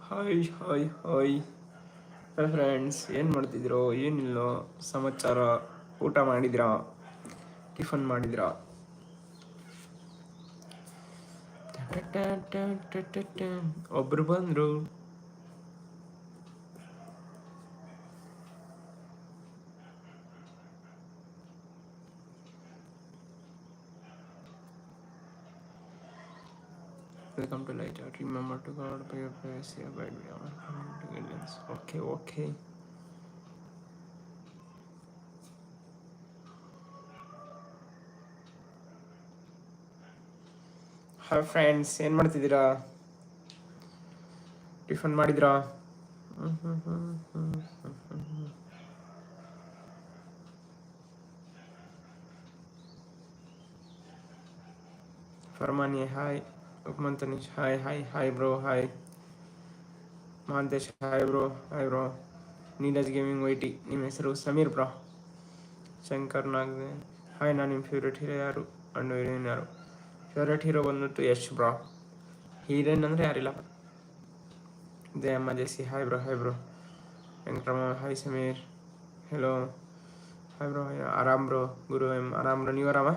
Hi hi hi hi friends ಏನು ಮಾಡ್ತಿದ್ರು? ಏನಿಲ್ಲೋ. ಸಮಾಚಾರ. ಊಟ ಮಾಡಿದ್ರಾ? ಟಿಫನ್ ಮಾಡಿದ್ರಾ? ಒಬ್ರು ಬಂದ್ರು. Welcome to Light Out. Remember to God by your prayers, here by our guidance. Okay, okay. Hi friends ಏನು ಮಾಡ್ತಿದ್ದೀರಾ ಟಿಫನ್ ಮಾಡಿದ್ರಾ Farmani hi Tanish hi hi hi bro hi Mantesh hi bro hi bro Neeraj gaming YT ನಿಮ್ಮ ಹೆಸರು Sameer bro Shankar Nag hi ನಾನು ನಿಮ್ಮ favourite hero ಯಾರು? And heroine ಯಾರು? Favourite hero ಬಂದ್ಬಿಟ್ಟು ಯಶ್ ಬ್ರೋ ಹೀರೋಯಿನ್ ಅಂದರೆ ಯಾರಿಲ್ಲ? Jayamma JC hi bro hi bro Venkatarama hi Sameer. Hello hi bro ಆರಾಮ್ ಬ್ರೋ ಗುರು ಎಂ ಆರಾಮ್ ಬ್ರೋ ನೀವು ಆರಾಮ?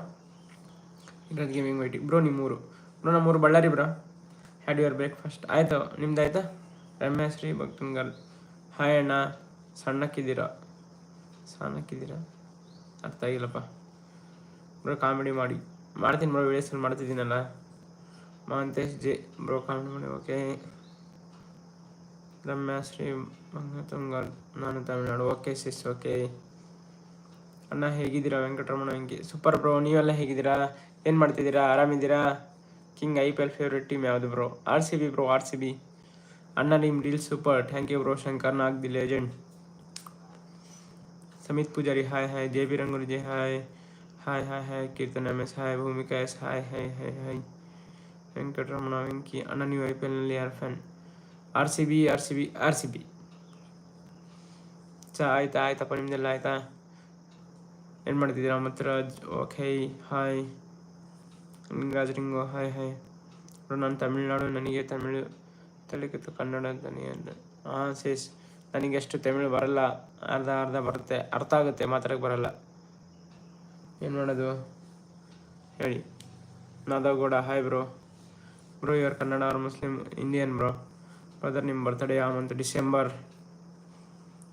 ನೀರಜ್ ಗೇಮಿಂಗ್ ವೈಟಿ ಬ್ರೋ ನಿಮ್ಮೂರು. ಬ್ರೋ ನಮ್ಮೂರು Ballari bro. Had your breakfast ಆಯಿತು, ನಿಮ್ದು ಆಯಿತಾ? ರಮ್ಯಾಶ್ರೀ ಭಕ್ತಂಗಲ್ ಹಾಯ್ ಅಣ್ಣ. ಸಣ್ಣಕ್ಕಿದ್ದೀರ? ಸಣ್ಣಕ್ಕಿದ್ದೀರಾ? ಅರ್ಥ ಆಗಿಲ್ಲಪ್ಪ. ಬ್ರೋ ಕಾಮಿಡಿ ಮಾಡಿ. ಮಾಡ್ತೀನಿ ಬ್ರೋ ವೀಡಿಯೋಸಲ್ಲಿ ಮಾಡ್ತಿದ್ದೀನಲ್ಲ. ಮಹಂತೇಶ್ ಜೆ. ಬ್ರೋ ಕಾಮಿಡಿ ಮಾಡಿ ಓಕೆ ರಮ್ಯಾಶ್ರೀ ಭಕ್ತಂಗಲ್ ನಾನು ತಮಿಳ್ನಾಡು. ಓಕೆ ಸಿಸ್ ಓಕೆ ಅಣ್ಣ, ಹೇಗಿದ್ದೀರಾ? ವೆಂಕಟರಮಣ ವೆಂಕಿ ಸೂಪರ್ ಬ್ರೋ, ನೀವೆಲ್ಲ ಹೇಗಿದ್ದೀರಾ? ಏನು ಮಾಡ್ತಿದ್ದೀರಾ? ಆರಾಮಿದ್ದೀರಾ? King I P L favourite team ಯಾವುದು bro R C B bro R C B ಅಣ್ಣ ನಿಮ್ಮ deal super thank you bro Shankar Nag the legend Samith Poojari hi hi J B ರಂಗುರುಜಿ hi hi hi hi Keerthana M S hi Bhoomika S hi hi hi hi Venkataramana Venki ಅಣ್ಣ ನೀವು I P ಎಲ್ನಲ್ಲಿ ಯಾರು fan R C B R C B R C B ಚಾ ಆಯ್ತಾ, ಆಯ್ತಪ್ಪ, ನಿಮ್ದೆಲ್ಲ ಆಯ್ತಾ? ಏನು ಮಾಡ್ತಿದ್ದೀರಾ? Mathraj okay hi Lingaraj hi hi. ನಾನು ತಮಿಳ್ನಾಡು ನನಗೆ ತಮಿಳು ತೆಲುಗು ಕನ್ನಡ ದನಿಯಲ್ಲ ಹಾಂ ಸೇಸ್ ನನಗೆ ಎಷ್ಟು ತಮಿಳು ಬರಲ್ಲ. ಅರ್ಧ ಅರ್ಧ ಬರುತ್ತೆ. ಅರ್ಥ ಆಗುತ್ತೆ ಮಾತಾಡಕ್ಕೆ ಬರಲ್ಲ. ಏನು ಮಾಡೋದು? ಹೇಳಿ. Nadagowda hi bro. Bro your Kannada are Muslim Indian bro. Brother ನಿಮ್ಮ birthday month December.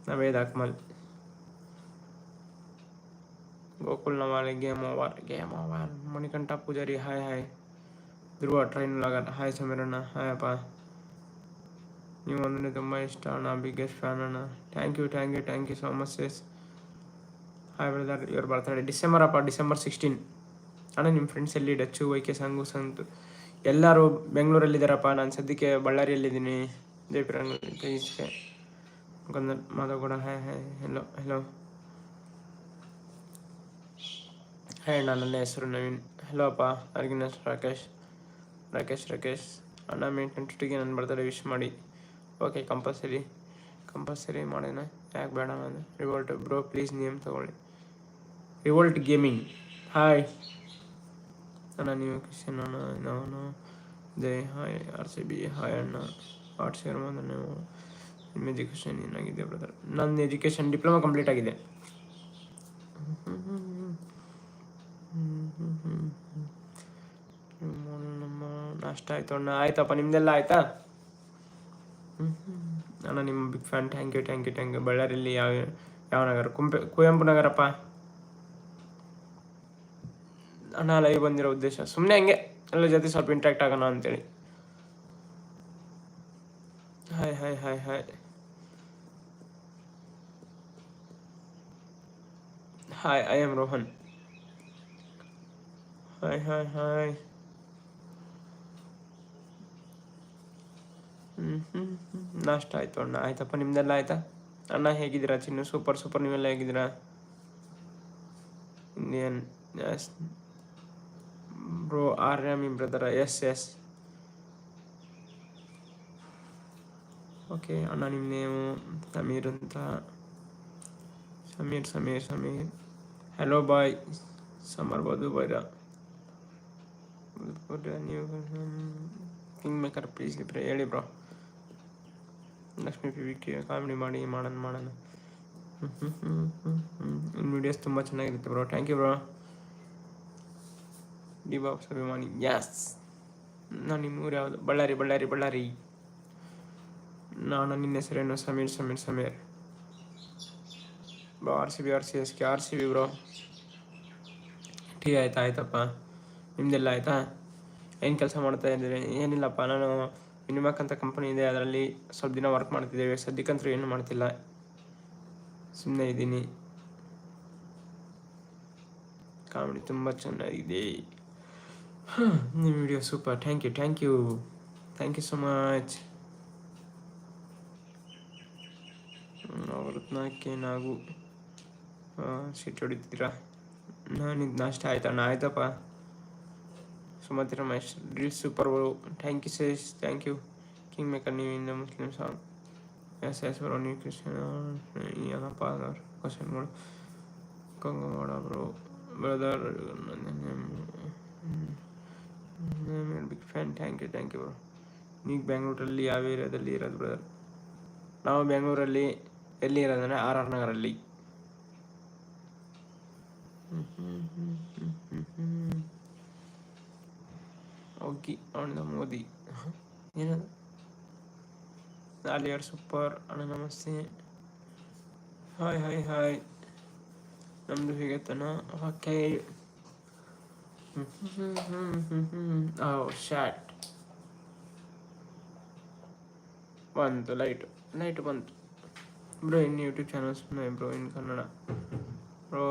Naved Akmal Gokul Navale game over game over Manikanta Poojari hi hi Dhruva train ಲಾಗರ್ ಹಾಯ್ ಸಮೀರಣ್ಣ ಹಾಯ್ ಅಪ್ಪ ನೀವು ತುಂಬ ಇಷ್ಟ ಅಣ್ಣ ಬಿಗ್ಗೆಸ್ಟ್ ಫ್ಯಾನ್ ಅಣ್ಣ thank you thank you thank you so much yes hi brother ಇವ್ರ ಬರ್ತಾರೆ ಡಿಸೆಂಬರ್ ಅಪ್ಪ ಡಿಸೆಂಬರ್ ಸಿಕ್ಸ್ಟೀನ್ ಅಣ್ಣ ನಿಮ್ಮ ಫ್ರೆಂಡ್ಸ್ ಎಲ್ಲಿ? ಡಚ್ಚು, ವೈಕೆ, ಸಂಗು, ಸಂತು. ಎಲ್ಲರೂ ಬೆಂಗಳೂರಲ್ಲಿದ್ದಾರಪ್ಪ ನಾನು ಸದ್ಯಕ್ಕೆ ಬಳ್ಳಾರಿಯಲ್ಲಿದ್ದೀನಿ. Jayapura Madhavagowda hi hi. Hello hello ಅಣ್ಣ ನನ್ನ ಹೆಸರು ನವೀನ್. ಹಲೋ ಅಪ್ಪ. ಅರ್ಗಿನ ಹೆಸರು ರಾಕೇಶ್. ರಾಕೇಶ್ ರಾಕೇಶ್. ಅಣ್ಣ ಮೇಂಟೆನ್ ಟುಟಿಗೆ ನನ್ನ ಬರ್ತಾರೆ ವಿಶ್ ಮಾಡಿ. ಓಕೆ ಕಂಪಲ್ಸರಿ ಕಂಪಲ್ಸರಿ ಮಾಡೋಣ ಯಾಕೆ ಬೇಡ ನಾನು ರಿವೋಲ್ಟ್ ಬ್ರೋ ಪ್ಲೀಸ್ ನೇಮ್ ತಗೊಳ್ಳಿ. ರಿವೋಲ್ಟ್ ಗೇಮಿಂಗ್ ಹಾಯ್ ಅಣ್ಣ, ನೀವು ಕ್ರಿಶ್ಚಿಯನ್ ಅಣ್ಣ, ನಾನು. ಜೈ hi R C B hi ಅಣ್ಣ. ಆರ್ಟ್ಸ್ ಶೇರ್ ನೀವು ನಿಮ್ಮ ಎಜುಕೇಷನ್ ಏನಾಗಿದೆ ಬ್ರದರ್ ನನ್ನ ಎಜುಕೇಷನ್ ಡಿಪ್ಲೊಮಾ ಕಂಪ್ಲೀಟ್ ಆಗಿದೆ. ನಮ್ಮ ನಾಷ್ಟ ಆಯ್ತು ಅಣ್ಣ ಆಯ್ತಪ್ಪ ನಿಮ್ದೆಲ್ಲ ಆಯ್ತಾ ಅಣ್ಣ, ನಿಮ್ಮ big fan thank you thank you thank you ಬಳ್ಳಾರಿಯಲ್ಲಿ ಯಾವ ಯಾವ ನಗರ? ಕುಂಪೆ, ಕುವೆಂಪು ನಗರಪ್ಪ. ಅಣ್ಣ ಲೈವ್ ಬಂದಿರೋ ಉದ್ದೇಶ. ಸುಮ್ಮನೆ ಹಂಗೆ, ಎಲ್ಲ ಜೊತೆ ಸ್ವಲ್ಪ ಇಂಟ್ರಾಕ್ಟ್ ಆಗೋಣ ಅಂತೇಳಿ. Hi hi hi hi hi I am Rohan hi hi hi ಹ್ಞೂ ಹ್ಞೂ ನಾಷ್ಟ ಆಯ್ತು ಅಣ್ಣ ಆಯ್ತಪ್ಪ ನಿಮ್ದೆಲ್ಲ ಆಯ್ತಾ ಅಣ್ಣ ಹೇಗಿದ್ದೀರಾ ಚಿನ್ನು ಸೂಪರ್ ಸೂಪರ್ ನೀವೆಲ್ಲ ಹೇಗಿದ್ದೀರಾ Indian yes bro army brother yes yes okay ಅಣ್ಣ ನಿಮ್ಮ ನೇಮು ಸಮೀರ್ ಅಂತ ಸಮೀರ್ ಸಮೀರ್ ಸಮೀರ್ ಹಲೋ ಬಾಯ್ ಸಮರ್ಬೋದು ಬೈರ ನೀವು ಕಿಂಗ್ ಮೇಕರ್ ಪ್ಲೀಸ್ ಬ್ರೋ ಹೇಳಿ bro Lakshmi P V K comedy ಮಾಡಿ ಮಾಡೋಣ ಮಾಡೋಣ ಇನ್ನು ವಿಡಿಯೋಸ್ ತುಂಬ ಚೆನ್ನಾಗಿರುತ್ತೆ bro thank you bro D Boss ಅಭಿಮಾನಿ ಯಾಸ್ ನಾನು ನಿಮ್ಮೂರು ಯಾವುದು ಬಳ್ಳಾರಿ ಬಳ್ಳಾರಿ ಬಳ್ಳಾರಿ ನಾನು ನಿನ್ನ ಹೆಸರೇನು Sameer Sameer Sameer bro R C B R C S K R C B bro tea ಆಯ್ತಾ ಆಯ್ತಪ್ಪ ನಿಮ್ದೆಲ್ಲ ಆಯಿತಾ? ಏನು ಕೆಲಸ ಮಾಡ್ತಾ ಇದ್ದೀರಿ? ಏನಿಲ್ಲಪ್ಪ, ನಾನು ಮಿನಿಮಕ್ ಅಂತ ಕಂಪನಿ ಇದೆ, ಅದರಲ್ಲಿ ಸ್ವಲ್ಪ ದಿನ ವರ್ಕ್ ಮಾಡ್ತಿದ್ದೇವೆ. ಸದ್ಯಕ್ಕಂತೂ ಏನು ಮಾಡ್ತಿಲ್ಲ. ಸುಮ್ಮನೆ ಇದ್ದೀನಿ. ಕಾಮಿಡಿ ತುಂಬ ಚೆನ್ನಾಗಿದೆ. ನಿಮ್ಮ video super thank you thank you thank you so much ನವರತ್ನಕ್ಕೆ ನಾವು ಸಿಟ್ಟು ಹೊಡಿತೀರಾ? ನಾನು ನಾಷ್ಟ ಆಯ್ತಣ್ಣ ಆಯ್ತಪ್ಪ? ಸುಮತಿ ರಮೇಶ್ ರೀಲ್ ಸೂಪರ್ ಬರು ಥ್ಯಾಂಕ್ ಯು ಸೇಸ್ ಥ್ಯಾಂಕ್ ಯು ಕಿಂಗ್ ಮೇಕರ್ ನೀವು ಇಂದ ಮುಸ್ಲಿಂ ಸಾಂಗ್ ಎಸ್ ಎಸ್ ಬರೋ ನೀವು ಕ್ರಿಶ್ಚಿಯನ್ ಏನಪ್ಪ ಅದವ್ರ ಕ್ವಶನ್ಗಳು ಕಂಗಮಾಡ bro brother big fan thank you thank you bro ನೀವು ಬೆಂಗಳೂರಲ್ಲಿ ಯಾವ ಏರಿಯಾದಲ್ಲಿ ಇರೋದು ಬ್ರದರ್ ನಾವು ಬೆಂಗಳೂರಲ್ಲಿ ಎಲ್ಲಿ ಇರೋದಂದರೆ ಆರ್ ಆರ್ ನಗರಲ್ಲಿ ಹೋಗಿ ಅಣ್ಣ ಮೋದಿ ಏನದು ನಾಲಿಯರ್ ಸೂಪರ್ ಅಣ್ಣ ನಮಸ್ತೆ ಹಾಯ್ ಹಾಯ್ ಹಾಯ್ ನಮ್ಮದು ಹೇಗೆ ತನ? ಓಕೆ ಓ ಶಾರ್ಟ್ ಬಂತು ಲೈಟು ಲೈಟ್ ಬಂತು. ಬ್ರೋ ಇನ್ನು YouTube channels bro in Kannada. Bro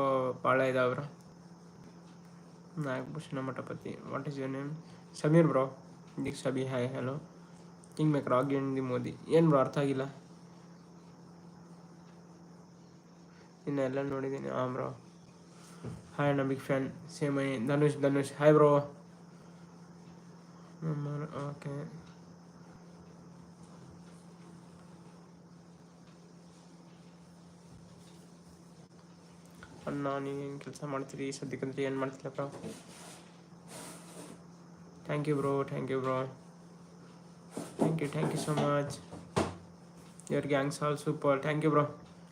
ಭಾಳ ಇದಾವ್ರ? Nagabhushana Mathapathi. What is your name Sameer bro, Deeksha B hi hello ಹಿಂಗೆ ಬೇಕು ರಾಗಿಣ್ ದಿ ಮೋದಿ. ಏನು ಬ್ರೋ, ಅರ್ಥ ಆಗಿಲ್ಲ? ಇನ್ನೆಲ್ಲ ನೋಡಿದ್ದೀನಿ. ಹಾಂ ಬ್ರೋ. ಹಾಯ್ ಅಣ್ಣ big fan same I Dhanush Dhanush. Hi bro. Okay ಅಣ್ಣ ನೀವೇನು ಕೆಲಸ ಮಾಡ್ತೀರಿ? ಸದ್ಯಕ್ಕಂದ್ರೆ ಏನು ಮಾಡ್ತಿಲ್ಲ bro? Thank you bro thank you bro thank you thank you so much your gangs all super thank you bro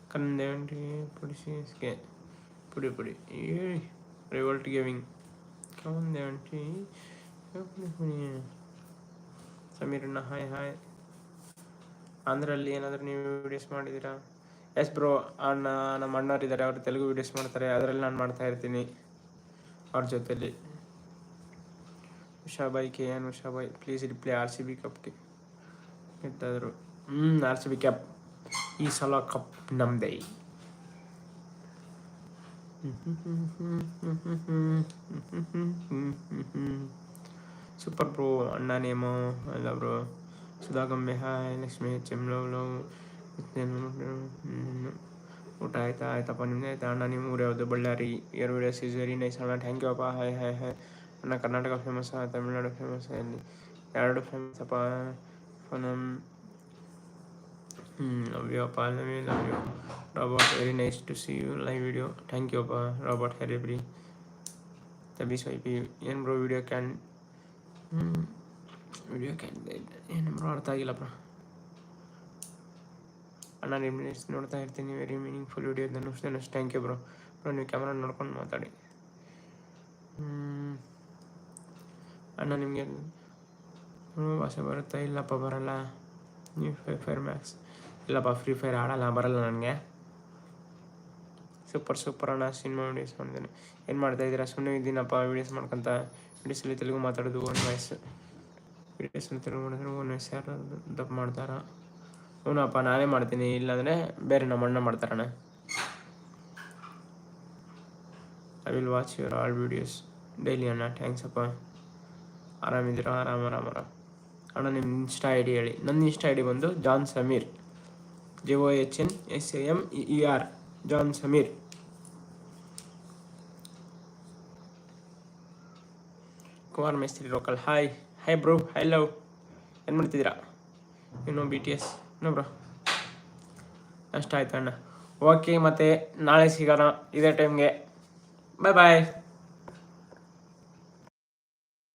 ಕನ್ನಡಿ ಪುಡಿಸಿಗೆ ಪುಡಿ ಪುಡಿ ಏ ರಿವೋಲ್ಟ್ ಗೇವಿಂಗ್ ಪುಡಿ ಸಮೀರಣ್ಣ ಹಾಯ್ ಹಾಯ್ ಆಂಧ್ರಲ್ಲಿ ಏನಾದರೂ ನೀವು ವೀಡಿಯೋಸ್ ಮಾಡಿದ್ದೀರಾ? ಎಸ್ ಬ್ರೋ ಅಣ್ಣ ನಮ್ಮ ಅಣ್ಣವ್ರು ಅವರು ತೆಲುಗು ವೀಡಿಯೋಸ್ ಮಾಡ್ತಾರೆ. ಅದರಲ್ಲಿ ನಾನು ಮಾಡ್ತಾ ಅವ್ರ ಜೊತೆಲಿ. Ushabai K N Ushabai please reply R C B ಕಪ್ಗೆ ಎತ್ತಾದರು ಹ್ಞೂ ಆರ್ ಸಿ ಬಿ ಕ್ಯಾಪ್ ಈ ಸಲ ಕಪ್ ನಮ್ಮದೇ ಸೂಪರ್ ಬ್ರೋ ಅಣ್ಣ ನೇಮೋ ಅಲ್ಲ bro ಸುಧಾಗಂಬೆ hi Lakshmi H M love love ಊಟ ಆಯ್ತಾ ಆಯ್ತಪ್ಪ ನಿಮ್ದು ಆಯ್ತಾ ಅಣ್ಣ ನಿಮ್ಮ ಊರು ಯಾವುದು Ballari your videos is very nice ಅಣ್ಣ ಥ್ಯಾಂಕ್ ಯು ಅಪ್ಪ ಹಾಯ್ ಹಾಯ್ ಹಾಯ್ ಅಣ್ಣ ಕರ್ನಾಟಕ ಫೇಮಸ್ ತಮಿಳ್ನಾಡು ಫೇಮಸ್ ಅಲ್ಲಿ ಎರಡು ಫೇಮಸ್ ಅಪ್ಪ ಫನಮ್ ಹ್ಞೂ love you Robert very nice to see you live video thank you ಅಪ್ಪ ರಾಬರ್ಟ್ ಹೆರಿಬ್ರಿ ತಬಿ ಸ್ವೈಪಿ ಏನು bro video can video can ಏನು ಬ್ರೋ ಅರ್ಥ ಆಗಿಲ್ಲಪ್ಪ ಅಣ್ಣ ನಿಮ್ಮ ನೋಡ್ತಾ ಇರ್ತೀನಿ. Very meaningful video Dhanush Dhanush thank you bro bro ನೀವು ಕ್ಯಾಮ್ರಾ ನೋಡ್ಕೊಂಡು ಮಾತಾಡಿ. ಅಣ್ಣ, ನಿಮಗೆ ಭಾಷೆ ಬರುತ್ತಾ? ಇಲ್ಲಪ್ಪ, ಬರಲ್ಲ. ನೀವು ಫ್ರೀ ಫೈರ್ ಮ್ಯಾಕ್ಸ್ ಇಲ್ಲಪ್ಪ ಫ್ರೀ ಫೈರ್ ಆಡಲ್ಲ, ಬರಲ್ಲ ನನಗೆ. ಸೂಪರ್ ಸೂಪರ್ ಅಣ್ಣ ಸಿನಿಮಾ ವೀಡಿಯೋಸ್ ಮಾಡಿದ್ದೇನೆ ಏನು ಮಾಡ್ತಾ ಇದ್ದೀರಾ? ಸುಮ್ಮನೆ ಇದ್ದೀನಪ್ಪ ವೀಡಿಯೋಸ್ ಮಾಡ್ಕೊಂತ. ವೀಡಿಯೋಸಲ್ಲಿ ತೆಲುಗು ಮಾತಾಡೋದು ಒನ್ ವಯಸ್ಸು ವೀಡಿಯೋಸಲ್ಲಿ ತೆಲುಗು ಮಾಡಿದ್ರೆ ಒನ್ ವಯಸ್ಸು ಯಾರು ದಪ್ಪ ಮಾಡ್ತಾರಾ? ಹ್ಞೂನಪ್ಪ ನಾನೇ ಮಾಡ್ತೀನಿ. ಇಲ್ಲಾಂದರೆ ಬೇರೆ ನಮ್ಮ ಅಣ್ಣ ಮಾಡ್ತಾರಣ್ಣ. I will watch your all videos daily ಅಣ್ಣ ಥ್ಯಾಂಕ್ಸ್ ಅಪ್ಪ. ಆರಾಮಿದ್ದೀರಾ? ಆರಾಮ ಆರಾಮ, ಆರಾಮ್. ಅಣ್ಣ ನಿಮ್ಮ ಇನ್ಸ್ಟಾ ಐ ಡಿ ಹೇಳಿ. ನನ್ನ ಇನ್ಸ್ಟಾ ಐ ಡಿ ಬಂದು John Sameer. J O H N S A M E R John Sameer. Kumar Mestri local hi hi bro hi love ಏನು ಮಾಡ್ತಿದ್ದೀರಾ? ಇನ್ನು ಬಿ ಟಿ ಎಸ್ ಬ್ರೋ ಅಷ್ಟ ಆಯ್ತು ಅಣ್ಣ. Okay ಮತ್ತೆ ನಾಳೆ ಸಿಗೋಣ ಇದೇ ಟೈಮ್ಗೆ ಬಾಯ್ ಬಾಯ್